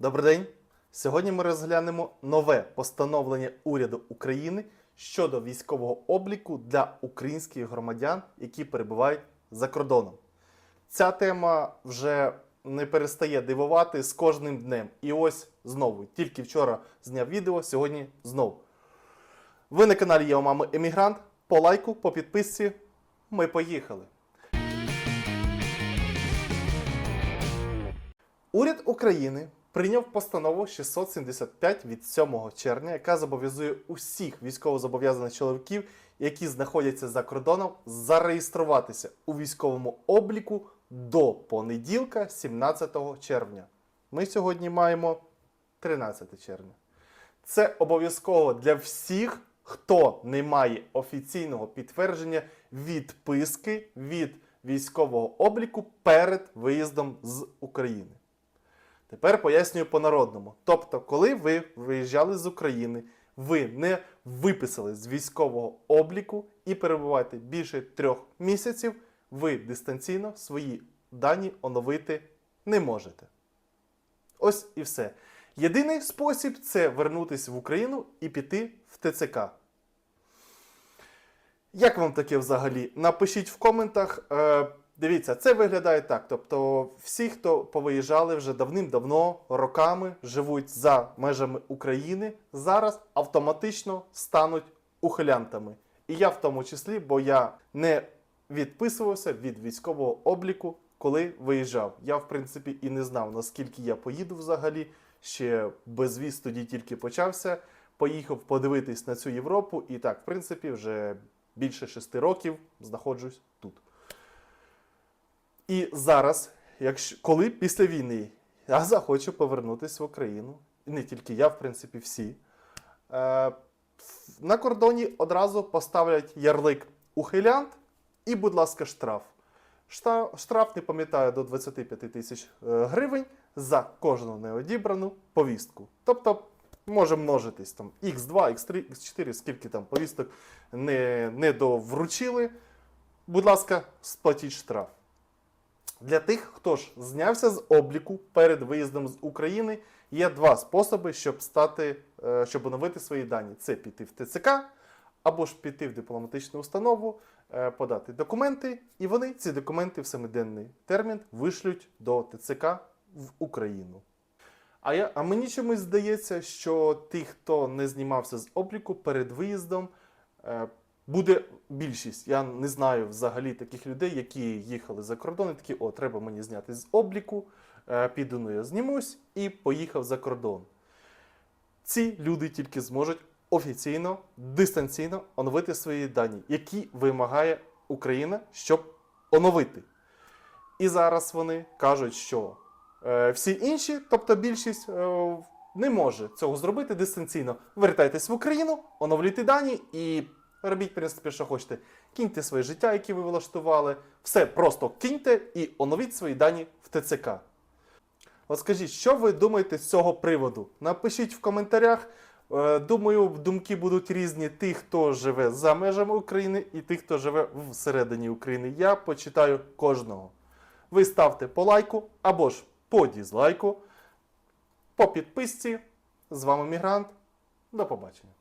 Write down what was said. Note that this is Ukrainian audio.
Добрий день! Сьогодні ми розглянемо нове постановлення уряду України щодо військового обліку для українських громадян, які перебувають за кордоном. Ця тема вже не перестає дивувати з кожним днем. І ось знову, тільки вчора зняв відео, сьогодні знову. Ви на каналі Є мами Емігрант. По лайку, по підписці. Ми поїхали. Уряд України прийняв постанову 675 від 7 червня, яка зобов'язує усіх військовозобов'язаних чоловіків, які знаходяться за кордоном, зареєструватися у військовому обліку до понеділка, 17 червня. Ми сьогодні маємо 13 червня. Це обов'язково для всіх, хто не має офіційного підтвердження відписки від військового обліку перед виїздом з України. Тепер пояснюю по-народному. Тобто, коли ви виїжджали з України, ви не виписали з військового обліку і перебуваєте більше трьох місяців, ви дистанційно свої дані оновити не можете. Ось і все. Єдиний спосіб це вернутися в Україну і піти в ТЦК. Як вам таке взагалі? Напишіть в коментах. Дивіться, це виглядає так. Тобто, всі, хто повиїжджали вже давним-давно, роками, живуть за межами України, зараз автоматично стануть ухилянтами. І я в тому числі, бо я не відписувався від військового обліку, коли виїжджав. Я, в принципі, і не знав, наскільки я поїду взагалі. Ще безвіз тоді тільки почався. Поїхав подивитись на цю Європу, і так, в принципі, вже більше шести років знаходжусь тут. І зараз, якщо, коли після війни я захочу повернутися в Україну, і не тільки я, в принципі, всі, е, на кордоні одразу поставлять ярлик ухилянт і, будь ласка, штраф. Штраф, не пам'ятаю, до 25 тисяч е, гривень за кожну неодібрану повістку. Тобто може множитись там X2, X3, X4, скільки там повісток не, не довручили. Будь ласка, сплатіть штраф. Для тих, хто ж знявся з обліку перед виїздом з України, є два способи, щоб стати, е, щоб оновити свої дані: це піти в ТЦК або ж піти в дипломатичну установу, е, подати документи, і вони ці документи в семиденний термін вишлють до ТЦК в Україну. А, я, а мені чомусь здається, що тих, хто не знімався з обліку перед виїздом, е, буде більшість. Я не знаю взагалі таких людей, які їхали за кордон і такі, о, треба мені зняти з обліку, е, піду ну я знімусь і поїхав за кордон. Ці люди тільки зможуть офіційно, дистанційно оновити свої дані, які вимагає Україна, щоб оновити. І зараз вони кажуть, що е, всі інші, тобто більшість, е, не може цього зробити дистанційно. Вертайтесь в Україну, оновлюйте дані і робіть, в принципі, що хочете. Кіньте своє життя, яке ви влаштували. Все просто кіньте і оновіть свої дані в ТЦК. От скажіть, що ви думаєте з цього приводу? Напишіть в коментарях. Е, Думаю, думки будуть різні тих, хто живе за межами України, і тих, хто живе всередині України. Я почитаю кожного. Ви ставте по лайку або ж по дізлайку, по підписці. З вами Мігрант. До побачення.